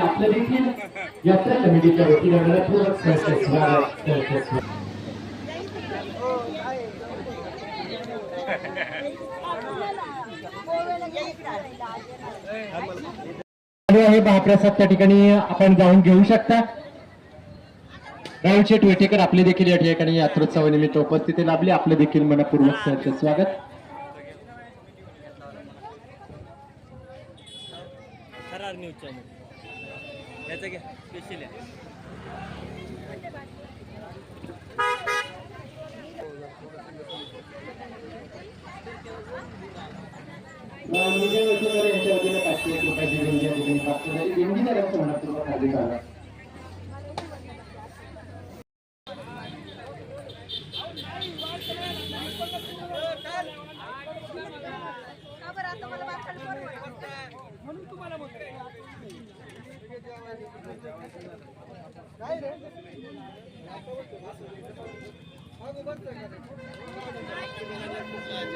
आपलं देखील यात्रा कमिटीच्या वतीने आहे महाप्रसाद त्या ठिकाणी आपण जाऊन घेऊ शकता. राहुल शेठ वेटेकर आपले देखील या ठिकाणी यात्रोत्सवानिमित्त उपस्थिती लाभले आपलं देखील मनपूर्वक सहर्ष स्वागत. थरार न्यूज चॅनल याचं घ्या स्पेशल आहे. विजय वसुंधरे यांच्या वतीने पाचशे एक रुपयाची देणगी या ठिकाणी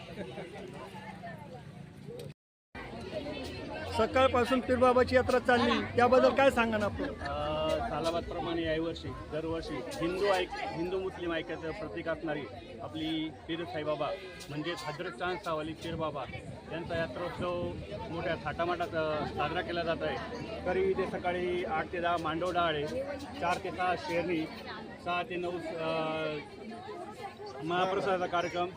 प्राप्त सकाळपासून पीरबाबाची यात्रा चालली. त्याबद्दल काय सांगा ना आपण सालाबादप्रमाणे यावर्षी दरवर्षी हिंदू ऐक हिंदू मुस्लिम ऐक्याचं प्रतीक असणारी आपली पीर साईबाबा म्हणजेच हजरत चांद सावली पीरबाबा यांचा यात्रोत्सव मोठ्या थाटामाटात साजरा केला जात आहे. तरी इथे सकाळी आठ ते दहा मांडव डाळे चार ते सहा शेरणी सहा ते नऊ महाप्रसादाचा कार्यक्रम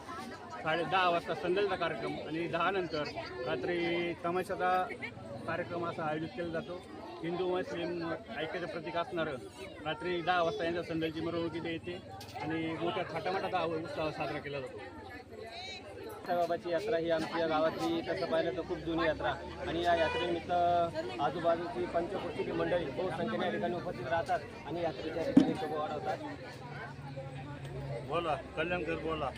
साडे दहा वाजता संध्याचा कार्यक्रम आणि दहानंतर रात्री तमाशाचा कार्यक्रम असा आयोजित केला जातो. हिंदू मुस्लिम ऐक्याचं प्रतीक असणारं रात्री दहा वाजता यांच्या संध्याची मिरवणूक इथे येते आणि मोठ्या थाटामाटाचा उत्सव साजरा केला जातो. साईबाबाची यात्रा ही आमच्या गावातली तसं पाहिलं तर खूप जुनी यात्रा आणि या यात्रेनिमित्त आजूबाजूची पंचकृषी मंडळी बहुसंख्येने या ठिकाणी उपस्थित राहतात आणि यात्रेच्या ठिकाणी शोभा वाढवतात. बोला कल्याणकर बोला.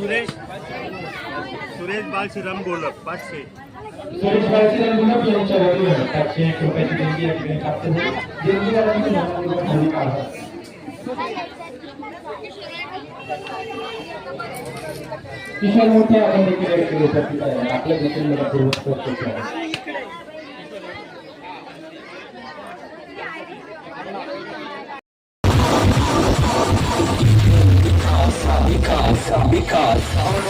सुरेश. सुरेश बालश्रीराम गोलक पाचशे. सुरेश बाळासाहेब गुलाब यांच्या वतीने पाचशे एक रुपयाची देणगी या ठिकाणी प्राप्त झाली. देणगीचा रक्त मनपूर्वक किशोर मोठे आपण देखील आपल्या देशांमध्ये मनपूर्वक करतो.